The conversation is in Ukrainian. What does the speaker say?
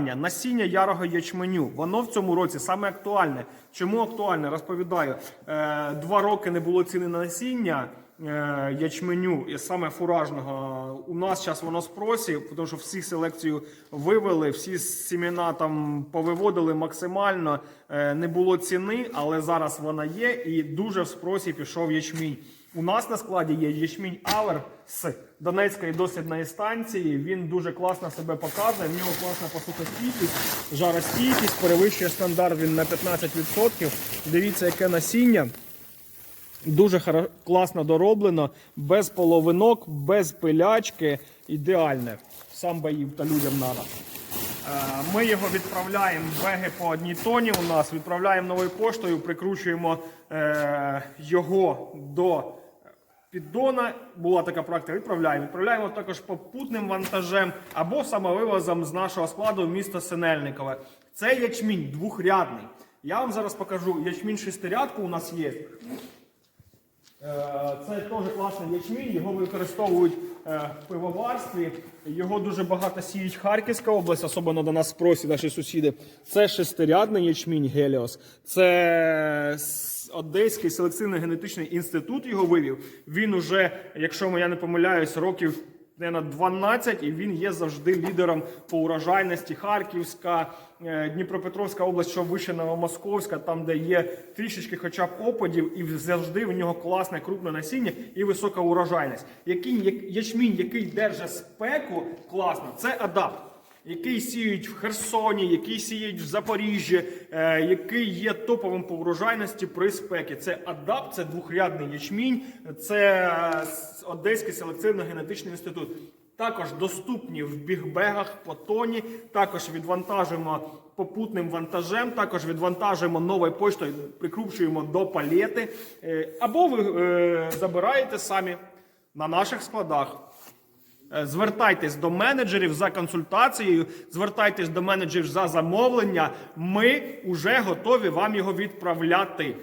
Насіння ярого ячменю. Воно в цьому році саме актуальне. Чому актуальне? Розповідаю. Е, два роки не було ціни на насіння ячменю, і саме фуражного. У нас зараз воно спросі, тому що всі селекцію вивели, всі сімена там повиводили максимально. Е, не було ціни, але зараз вона є і дуже в спросі пішов ячмінь. У нас на складі є ячмінь Авер з Донецької дослідної станції. Він дуже класно себе показує. В нього класна посухостійкість, жаростійкість, перевищує стандарт він на 15%. Дивіться, яке насіння. Дуже класно дороблено, без половинок, без пилячки. Ідеальне. Сам би їв та людям надо. Е, Ми його відправляємо беги по одній тоні. У нас відправляємо новою поштою, прикручуємо е, його до піддона. Була така практика. Відправляємо. Відправляємо також попутним вантажем або самовивозом з нашого складу в місто Синельникове. Це ячмінь двохрядний. Я вам зараз покажу ячмінь шестирядку. У нас є. Е, Це теж класний ячмінь, його використовують е, в пивоварстві. Його дуже багато сіють Харківська область, особливо до нас спросять наші сусіди. Це шестирядний ячмінь Геліос. Це Одеський селекційно-генетичний інститут його вивів. Він уже, якщо я не помиляюсь, років на 12, і він є завжди лідером по урожайності. Харківська, е, Дніпропетровська область, що вище Новомосковська, там, де є трішечки хоча б опадів, і завжди в нього класне крупне насіння і висока урожайність. Який ячмінь, який держить спеку, класно, це адапт. Який сіють в Херсоні, який сіють в Запоріжжі, е, який є топовим по врожайності при спекі. Це адапт, це двохрядний ячмінь, це е, Одеський селекційно-генетичний інститут. Також доступні в бігбегах по тоні. Також відвантажуємо попутним вантажем, також відвантажуємо новою поштою, прикручуємо до палети. Е, Або ви забираєте самі на наших складах. Е, Звертайтесь до менеджерів за консультацією, звертайтесь до менеджерів за замовлення. Ми вже готові вам його відправляти.